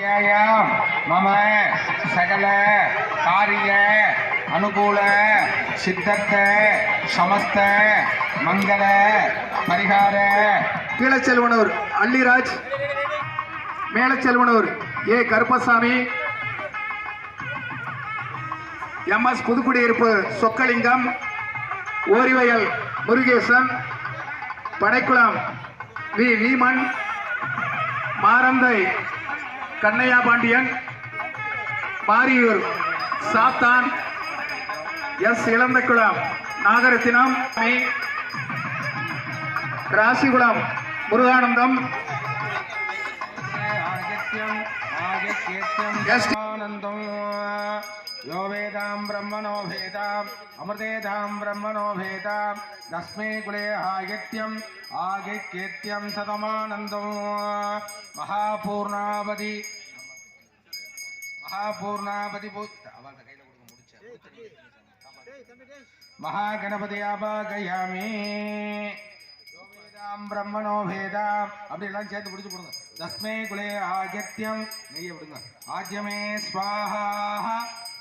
அத்தியாயம். மம சகல காரிய அனுகூல சித்தத்த சமஸ்த மங்கள பரிகார. Keezhaselvanur Alliraj Melaselvanur A Karuppasamy. M S Pudukudiyiruppu Chokkalingam. Orivayal Murugesan. Padaikulam V. Veeman. Maranthai Kannaiya Pandian Pariyur Sathan S Ilanthakulam Nagarathinam Rasikulam Muruganandam Anandam. யோ வேதாம் பிரம்மணோ வேதாம் அமிர்தேதாம் பிரம்மணோ வேதாம் தஸ்மே குலே ஆகித்யம் ஆகித்யம் சதமானந்தம். மகாபூர்ணாபதி. மகாபூர்ணாபதி மகா கணபதியாபாகயாமி வேதாம் பிரம்மணோ வேதாம். அப்படி எல்லாம் சேர்த்து பிடிச்சு போடுங்க தஸ்மே குலே ஆஜத்தியம் நெய்ய விடுங்க. ஆஜ்யமே ஸ்வாஹா.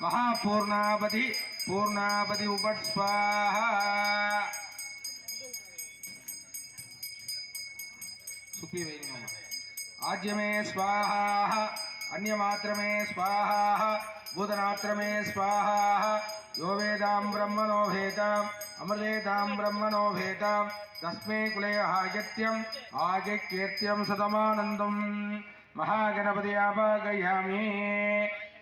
மகா பூர்ணாபதி பூர்ணாபதி உபட் ஸ்வாஹா. சுப்பி வைங்க ஆஜ்யமே ஸ்வாஹா அந்யமாத்திரமே ஸ்வாஹா பூதனாத்திரமே ஸ்வாஹா யோ வேதாம் பிரம்மணோ வேதாம் அமர்வேதாம் பிரம்மணோ வேதாம் தஸ்மே குலே ஆகத்தியம் ஆகித்யம் சதமானந்தம் மகாகணபதி ஆபாகயாமி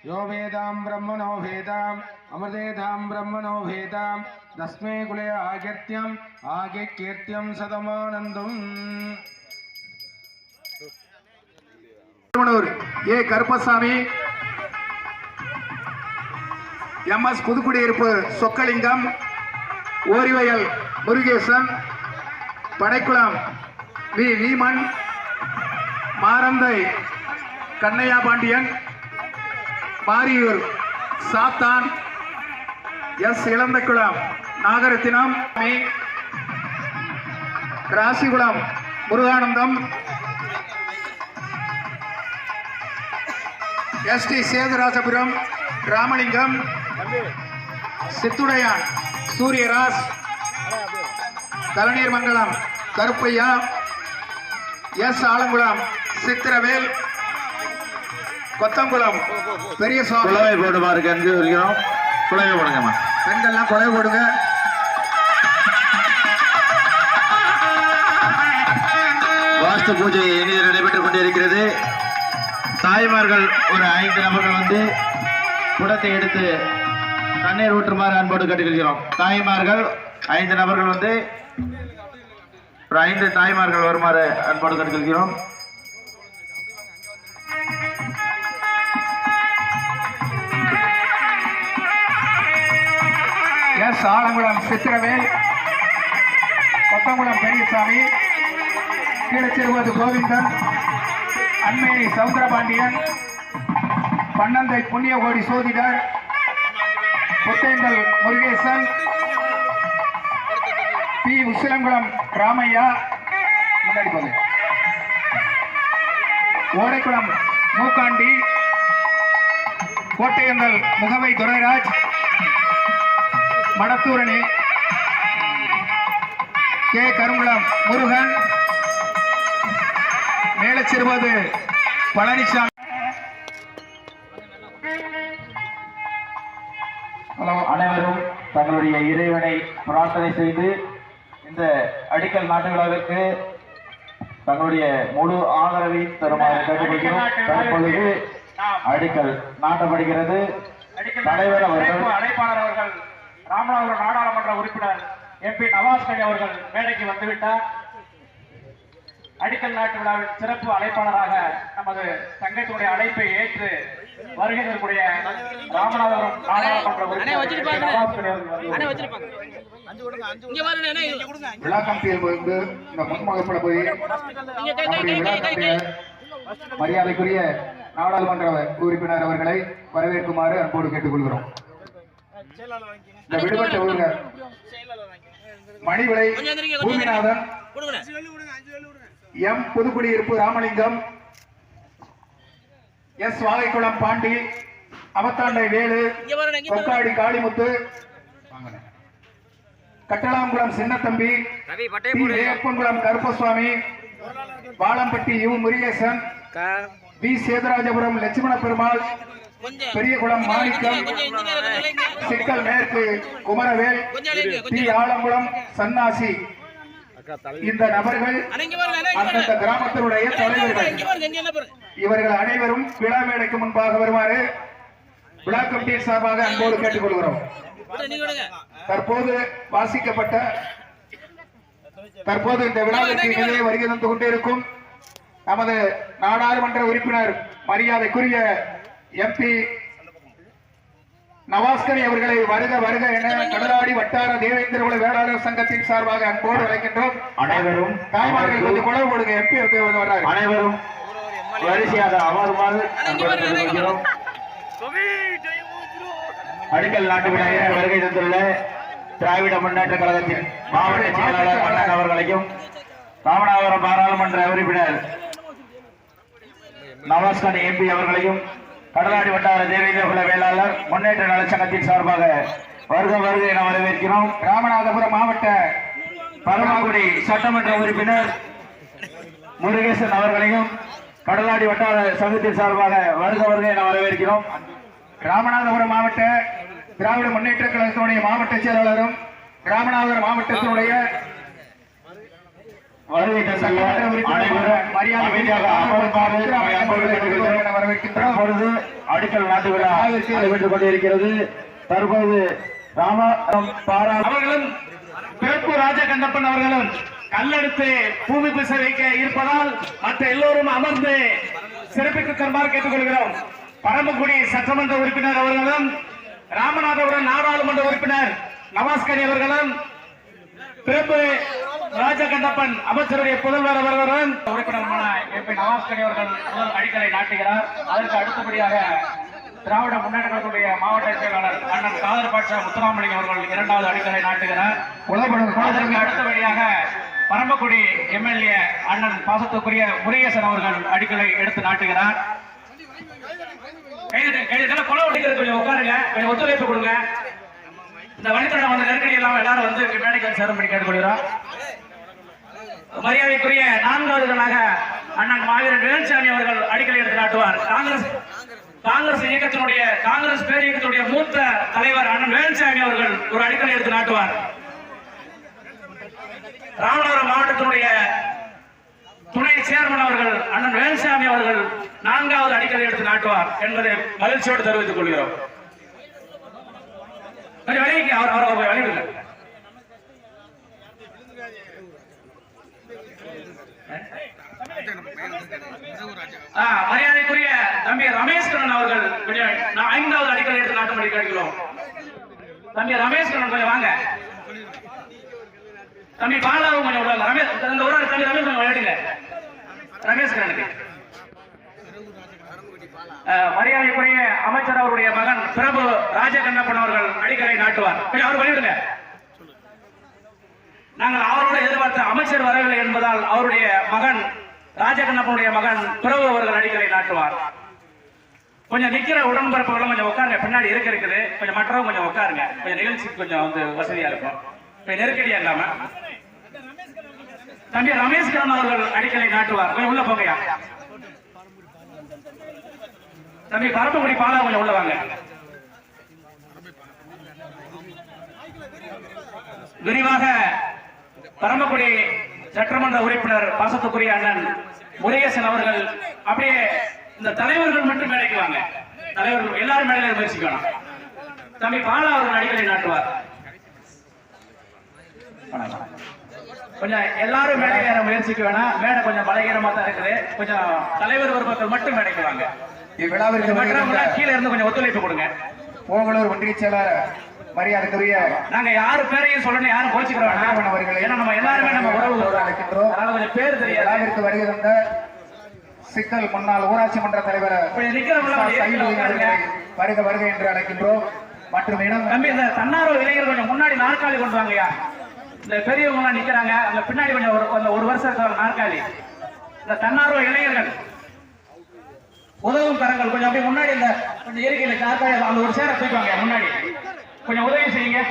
யோ வேதாம் பிரம்மணோ வேதாம் அமர்வேதாம் பிரம்மணோ வேதாம் தஸ்மே குலே ஆகத்தியம் ஆகித்யம் சதமானந்தம் Thiruvanur A Karuppasamy. M S Pudukudiyiruppu Chokkalingam. Orivayal Murugesan. Padaikulam V. Veeman. Maranthai Kannaiya Pandian Mariyur Sathan. S Ilanthakulam Nagarathinam. Rasikulam Muruganandam. S D Sethurajapuram Ramalingam Sithudaiyan Suriyaraj Thalaneer Mangalam Karuppaiya S Alangulam Chithiravel Kothangulam பெரிய குழவை போடுமாறு கண்டு வருகிறோம் குழவை போடுங்கம்மா பெண்கள்லாம் கொலை போடுங்க. வாஸ்து பூஜை இனிது நடைபெற்றுக் கொண்டிருக்கிறது. தாய்மார்கள் ஒரு ஐந்து நபர்கள் வந்து குடத்தை எடுத்து தண்ணீர் ஊற்றுமாறு அன்போடு கேட்டுக்கொள்கிறோம். தாய்மார்கள் ஐந்து நபர்கள் வந்து ஒரு ஐந்து தாய்மார்கள் வருமாறு அன்போடு கேட்டுக்கொள்கிறோம். எஸ் ஆலங்குளம் சித்திரவேல் கொத்தங்குளம் பெரியசாமி கீழச்சிறுவது கோவிந்தன் அன்மேனி சவுந்தரபாண்டியன் பன்னந்தை புண்ணியகோடி சோதிடர் புத்தேந்தல் முருகேசன் பி. உசிலங்குளம் ராமையா முன்னாடி ஓடைக்குளம் மூக்காண்டி கோட்டையந்தல் முகவை துரைராஜ் மடத்தூரணி கே. கருங்குளம் முருகன் மேலச்சிறுவது பழனிசாமி. ஹலோ. அனைவரும் தங்களுடைய இறைவனை பிரார்த்தனை செய்து இந்த அடிக்கல் நாட்டு விழாவிற்கு தங்களுடைய முழு ஆதரவை தருமாறு கேட்டுக்கொள்கிறோம். தற்பொழுது அடிக்கல் நாட்டப்படுகிறது. தலைவர் அவர்கள் அழைப்பாளர் அவர்கள் ராமநாதபுரம் நாடாளுமன்ற உறுப்பினர் எம்பி நவாஸ் கனி அவர்கள் மேடைக்கு வந்துவிட்டார். அடிக்கல் நாட்டு விழாவின் சிறப்பு அழைப்பாளராக நமது தங்கத்தினுடைய அழைப்பை ஏற்று வருகை தரக்கூடிய ராமநாதபுரம் நாடாளுமன்ற உறுப்பினர் எம்பி நவாஸ் கனி அவர்கள். வந்து விழா கமிட்டியில் வந்து இந்த முன்முகப்பில் போய் மரியாதைக்குரிய நாடாளுமன்ற உறுப்பினர் அவர்களை வரவேற்குமாறு அன்போடு கேட்டுக்கொள்கிறோம். இந்த விடுபட்ட ஊழியர் Manivilai Boominathan. M Pudukudiyiruppu Ramalingam. S Vagaikulam Pandi Avathandai Velu Kokkadi Kalimuthu Kattalangulam Chinnathambi. Veppangulam Karuppasamy Valampatti U Murugesan V Setharajapuram Lakshmana Perumal Periyakulam Manickam Sikkal மேற்கு குமரவேல் டி ஆலங்குளம் சன்னாசி. இந்த நபர்கள் அந்தந்த கிராமத்தினுடைய தலைவர்கள். இவர்கள் அனைவரும் விழா மேடைக்கு முன்பாக வருமாறு விழா கமிட்டி சார்பாக அன்போடு கேட்டுக்கொள்கிறோம். தற்போது வாசிக்கப்பட்ட தற்போது இந்த விழாவிற்கு இடையே வருகை தந்து கொண்டிருக்கும் நமது நாடாளுமன்ற உறுப்பினர் மரியாதைக்குரிய எம்பி நவாஸ்கரி அவர்களை வருக வருக என கடலாடி வட்டார தேவேந்திர குல வேளாளர் சங்கத்தின் சார்பாக அன்போடு அழைக்கின்றோம். அனைவரும் தாய்மார்கள் கொஞ்சம் குழவு போடுங்க எம்பி வந்து வர்றாரு. அனைவரும் வரிசையாக அமருமாறு அடிக்கல் நாட்டு விநாயகர் வருகை தந்துள்ள திராவிட முன்னேற்ற கழகத்தின் மாவட்ட செயலாளர் அண்ணன் அவர்களையும் ராமநாதபுரம் பாராளுமன்ற உறுப்பினர் நவாஸ்கான் எம்பி அவர்களையும் கடலாடி வட்டார தேவேந்திர குல வேளாளர் முன்னேற்ற நலச்சங்கத்தின் சார்பாக வருக வருக என வரவேற்கிறோம். ராமநாதபுரம் மாவட்ட பரமக்குடி சட்டமன்ற உறுப்பினர் முருகேசன் அவர்களையும் கடலாடி வட்டார சங்கத்தின் சார்பாக வருக வருக என வரவேற்கிறோம். ராமநாதபுரம் மாவட்ட திராவிட முன்னேற்ற கழகத்தினுடைய மாவட்ட செயலாளரும் ராமநாதபுரம் மாவட்டத்தினுடைய வருகை தந்துள்ள அனைவரும் அமைதியாக அமருமாறு நம்மை அன்போடு கேட்டுக்கொள்கிறோம். வரவேற்கின்றோம் தற்பொழுது அடிக்கல் நாட்டு விழா நடைபெற்றுக் கொண்டிருக்கிறது. தற்போது ராமபுரம் பாரா அவர்களும் பிறப்பு ராஜகண்டப்பன் அவர்களும் கல்லெடுத்து பூமி பிச வைக்க இருப்பதால் மற்ற எல்லோரும் அமர்ந்து சிறப்பித்து தருமாறு கேட்டுக்கொள்கிறோம். பரமக்குடி சட்டமன்ற உறுப்பினர் அவர்களும் ராமநாதபுரம் நாடாளுமன்ற உறுப்பினர் நவாஸ்கரி அவர்களும் பிறப்பு ராஜகண்டப்பன் அமைச்சருடைய புதல்வர் அவர்களுடன் உறுப்பினருமான எம்பி நவாஸ்கரி அவர்கள் முதல் அடிக்கலை நாட்டுகிறார். அதற்கு அடுத்தபடியாக திராவிட முன்னேற்ற மாவட்ட செயலாளர் அண்ணன் காதர் பாட்சா முத்துராமலிங்கம் அவர்கள் இரண்டாவது அடிக்கலை நாட்டுகிறார். அதற்கு அடுத்தபடியாக பரமக்குடி எம்எல்ஏ அண்ணன் பாசத்துக்குரிய முருகேசன் அவர்கள் அடிக்கலை எடுத்து நாட்டுகிறார். கைது கைது கொஞ்சம் உட்காருங்க. கொஞ்சம் ஒத்துழைப்பு கொடுங்க. இந்த வழித்தடம் வந்து நெருக்கடி எல்லாம் எல்லாரும் வந்து மேடைக்கு சேரும்படி கேட்டுக்கொள்கிறோம். மரியாதைக்குரிய நான்காவதுகளாக அண்ணன் மாவீரன் வேலுசாமி அவர்கள் அடிக்கலை எடுத்து நாட்டுவார். காங்கிரஸ் காங்கிரஸ் இயக்கத்தினுடைய காங்கிரஸ் பேர் இயக்கத்தினுடைய மூத்த தலைவர் அண்ணன் வேலுசாமி அவர்கள் ஒரு அடிக்கலை எடுத்து நாட்டுவார். ராமநாதபுரம் மாவட்டத்தினுடைய துணை சேர்மன் அவர்கள் அண்ணன் வேலுசாமி அவர்கள் நான்காவது அடிக்கடி எடுத்து நாட்டுவார் என்பதை மகிழ்ச்சியோடு தெரிவித்துக் கொள்கிறோம். கொஞ்சம் விலகிக்க அவர் அவர் அவர் மரியாதைக்குரிய தம்பி ரமேஷ்கரன் அவர்கள் கொஞ்சம் நான் ஐந்தாவது அடிக்கல் எடுத்து நாட்டும்படி கேட்கிறோம் தம்பி ரமேஷ்கரன் கொஞ்சம் வாங்க. தம்பி பாலாவும் கொஞ்சம் விடுவாங்க ரமேஷ் இந்த ஒரு தம்பி ரமேஷ் கொஞ்சம் விளையாடுங்க. ரமேஷ்கரனுக்கு அஹ், மரியாதைக்குரிய அமைச்சர் அவருடைய மகன் பிரபு ராஜகண்ணப்பன் அவர்கள் அடிக்கலை நாட்டுவார். கொஞ்சம் அவர் வெளியிடுங்க. நாங்கள் அவரோட எதிர்பார்த்த அமைச்சர் வரவில்லை என்பதால் அவருடைய மகன் ராஜகண்ணப்பனுடைய மகன் பிரபு அவர்கள் அடிக்கலை நாட்டுவார். கொஞ்சம் நிக்கிற உடன்பரப்புகளும் கொஞ்சம் உட்காருங்க. பின்னாடி இருக்க இருக்குது. கொஞ்சம் மற்றவங்க கொஞ்சம் உட்காருங்க. கொஞ்சம் நிகழ்ச்சிக்கு கொஞ்சம் வந்து வசதியா இருக்கும். கொஞ்சம் நெருக்கடியா இல்லாம. தம்பி ரமேஷ்கரன் அவர்கள் அடிக்கலை நாட்டுவார். கொஞ்சம் உள்ள போங்கயா தம்பி பரப்புக்குடி பாலா கொஞ்சம் உள்ள வாங்க. விரிவாக பரமக்குடி சட்டமன்ற உறுப்பினர் பாசத்துக்குரிய அண்ணன் முருகேசன் அவர்கள் அப்படியே இந்த தலைவர்கள் மட்டும் மேடைக்கு வாங்க. தலைவர்கள் எல்லாரும் மேடையில முயற்சிக்கணும். தம்பி பாலா அவர்கள் அடிக்கலை நாட்டுவார். கொஞ்சம் எல்லாரும் மேடை ஏற முயற்சிக்க வேணாம். மேடை கொஞ்சம் பலகீனமா தான் இருக்குது. கொஞ்சம் தலைவர் வருபவர்கள் மட்டும் மேடைக்கு வாங்க. இவ்விழாவிற்கு கீழே இருந்து கொஞ்சம் ஒத்துழைப்பு கொடுங்க. ஓங்கலூர் ஒன்றிய செயலாளர் மரியாதைக்குரிய நாங்க யாரு பேரையும் சொல்லணும் யாரும் கோச்சிக்கிற வேணாம் அவர்களை ஏன்னா நம்ம எல்லாருமே நம்ம உறவு அழைக்கின்றோம். அதனால கொஞ்சம் பேர் தெரியாது. விழாவிற்கு வருகை தந்த சிக்கல் முன்னாள் ஊராட்சி மன்ற தலைவர் வருக வருக என்று அழைக்கின்றோம். மற்றும் இனம் தம்பி இந்த தன்னார்வ இளைஞர் கொஞ்சம் முன்னாடி நாற்காலி கொண்டு வாங்கய்யா. இந்த பெரியவங்க நிக்கிறாங்க. அந்த பின்னாடி கொஞ்சம் ஒரு ஒரு வருஷம் இருக்கிற நாற்காலி. இந்த தன்னார்வ இளைஞர்கள் உதவும் கரங்கள் கொஞ்சம் அப்படியே முன்னாடி இந்த கொஞ்சம் இருக்கையில காத்தாய அந்த ஒரு சேரை தூக்குவாங்க முன்னாடி. கொஞ்சம் உதவி செய்யுங்க.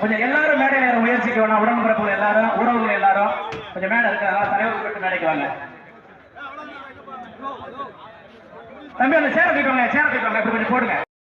கொஞ்சம் எல்லாரும் மேடையில் ஏற முயற்சிக்க வேணாம். உடன்பிறப்புகள் எல்லாரும் உறவுகள் எல்லாரும். கொஞ்சம் மேடை இருக்கிறதா தலைவர் போட்டு மேடைக்கு வாங்க. தம்பி அந்த சேர தூக்கங்க சேர தூக்கங்க இப்படி கொஞ்சம் போடுங்க.